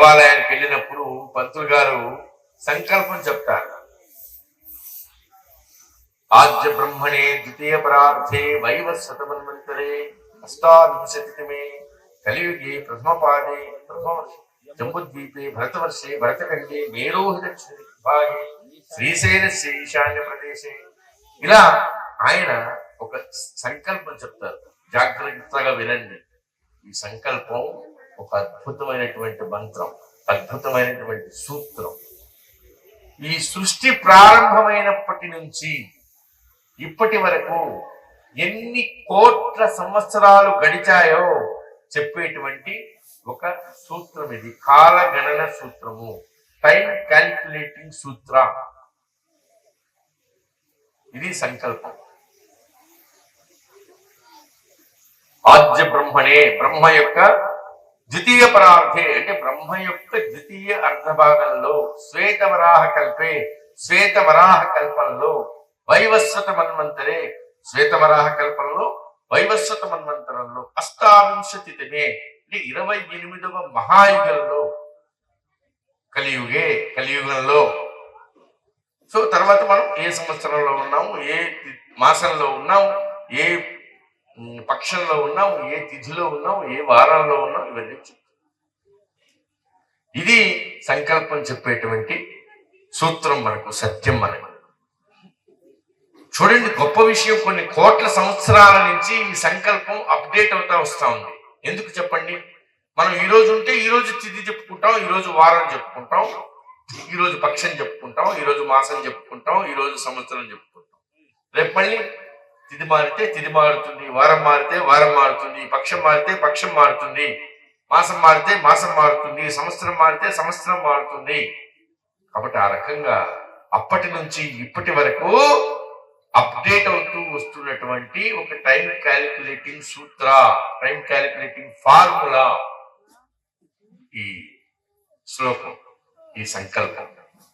దేవాలయానికి పంతులు గారు సంకల్పం చెప్తారు. ఆద్య బ్రహ్మణే ద్వితీయ పరార్థే శతమన్వంతరే అష్టావింశతిమే కలియుగే ప్రథమపాదే ప్రథమ జంబుద్వీపే భరతవర్షే భరతఖండే మేరోహి దక్షిణ భాగే శ్రీశైలస్య ఈశాన్య ప్రదేశే. ఇలా ఆయన ఒక సంకల్పం చెప్తారు. జాగ్రత్తగా వినండి. ఈ సంకల్పం ఒక అద్భుతమైనటువంటి మంత్రం అద్భుతమైనటువంటి సూత్రం. ఈ సృష్టి ప్రారంభమైనప్పటి నుంచి ఇప్పటి వరకు ఎన్ని కోట్ల సంవత్సరాలు గడిచాయో చెప్పేటువంటి ఒక సూత్రం ఇది. కాలగణన సూత్రము. టైం క్యాలిక్యులేటింగ్ సూత్ర ఇది సంకల్పం. ఆద్య బ్రహ్మణే బ్రహ్మ యొక్క పరార్థే అంటే బ్రహ్మ యొక్క ద్వితీయ అర్ధభాగంలో శ్వేతవరాహ కల్పే శ్వేతవరాహ కల్పంలో వైవస్వత మన్వంతరే శ్వేతవరాహ కల్పంలో వైవస్వత మన్వంతరంలో అష్టావింశతి తినే అంటే ఇరవై ఎనిమిదవ మహాయుగంలో కలియుగే కలియుగంలో. సో తర్వాత మనం ఏ సంవత్సరంలో ఉన్నాము ఏ మాసంలో ఉన్నాము ఏ పక్షంలో ఉన్నాము ఏ తిథిలో ఉన్నాము ఏ వారంలో ఉన్నాం ఇవన్నీ ఇది సంకల్పం చెప్పేటువంటి సూత్రం మనకు సత్యం మనకు. చూడండి గొప్ప విషయం కొన్ని కోట్ల సంవత్సరాల నుంచి ఈ సంకల్పం అప్డేట్ అవుతా వస్తూ ఉంది. ఎందుకు చెప్పండి? మనం ఈ రోజు ఉంటే ఈ రోజు తిథి చెప్పుకుంటాం ఈ రోజు వారం చెప్పుకుంటాం ఈ రోజు పక్షం చెప్పుకుంటాం ఈ రోజు మాసం చెప్పుకుంటాం ఈ రోజు సంవత్సరం చెప్పుకుంటాం. రేపు మళ్ళీ తిథి మారితే తిథి మారుతుంది వారం మారితే వారం మారుతుంది పక్షం మారితే పక్షం మారుతుంది. మాసం మారితే మాసం మారుతుంది సంవత్సరం మారితే సంవత్సరం మారుతుంది. కాబట్టి ఆ రకంగా అప్పటి నుంచి ఇప్పటి వరకు అప్డేట్ అవుతూ వస్తున్నటువంటి ఒక టైం క్యాలిక్యులేటింగ్ సూత్ర టైం క్యాలిక్యులేటింగ్ ఫార్ములా ఈ శ్లోకం ఈ సంకల్పం.